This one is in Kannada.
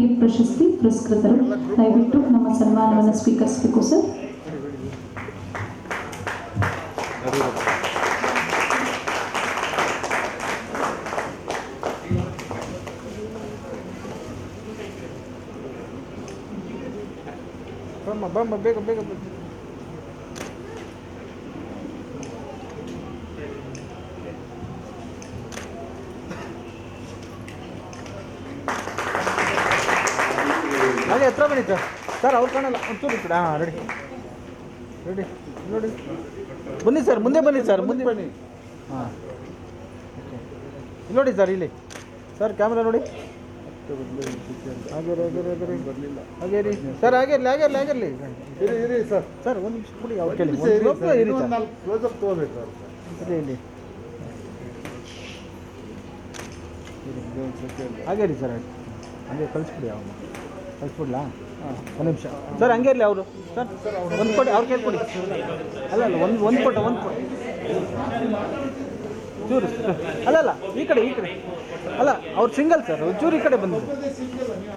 ಡಿ ಎಫ್ ಪ್ರಶಸ್ತಿ ಪುರಸ್ಕೃತರು ದಯವಿಟ್ಟು ನಮ್ಮ ಸನ್ಮಾನವನ್ನು ಸ್ವೀಕರಿಸಬೇಕು ಸರ್ ಬಮ್ಮ ಬಮ್ಮ ಬೇಗ ಬೇಗ ಹಾಗೆ ಹತ್ರ ಬನ್ನಿ ಸರ್. ಸರ್ ಅವ್ರು ಕಾಣಲ್ಲ ಒಂಚೂರು ಈ ಕಡೆ ಹಾಂ ರೆಡಿ ರೆಡಿ ನೋಡಿ. ಬನ್ನಿ ಸರ್ ಮುಂದೆ ಬನ್ನಿ ಸರ್ ಮುಂದೆ ಬನ್ನಿ. ಹಾಂ. ಇಲ್ಲಿ ನೋಡಿ ಸರ್ ಇಲ್ಲಿ. ಸರ್ ಕ್ಯಾಮ್ರಾ ನೋಡಿ. ಹಾಗೆ ರೀ ಹಾಗೆ ರೀ ಹಾಗೆ ರೀ ಬರಲಿಲ್ಲ ಹಾಗೆ ರೀ ಸರ್ ಹಾಗೆ ಇರಲಿ ಹಾಗೆ ಇರಲಿ ಹಾಗೆ ಇರಲಿ. ಇರಿ ಇರಿ ಸರ್. ಸರ್ ಒಂದು ನಿಮಿಷ ಕೊಡಿ ಅವ್ರು ಕೇಳಿ. ಇರಿ ಸರ್, ಇನ್ನೊಂದು ಸರ್ ತೊಗೋಬೇಕು ಇಲ್ಲಿ. ಹಾಗೆ ರೀ ಸರ್ ಹಂಗೆ. ಕಳಿಸ್ಬಿಡಿ ಅವನು ಕಳಿಸ್ಬಿಡ್ಲಾ ಒಂದು ನಿಮಿಷ. ಸರ್ ಹಂಗೆ ಇರಲಿ ಅವರು. ಸರ್ ಒಂದು ಕೊಡಿ, ಅವ್ರು ಕೇಳ್ಕೊಡಿ. ಅಲ್ಲ ಅಲ್ಲ, ಒಂದು ಒಂದು ಕೊಟ್ಟು, ಒಂದು ಕೊಡಿ ಚೂರು ಅಲ್ಲ ಅಲ್ಲ, ಈ ಕಡೆ ಈ ಕಡೆ. ಅಲ್ಲ, ಅವ್ರು ಸಿಂಗಲ್ ಸರ್ ಚೂರು ಈ ಕಡೆ ಬಂದು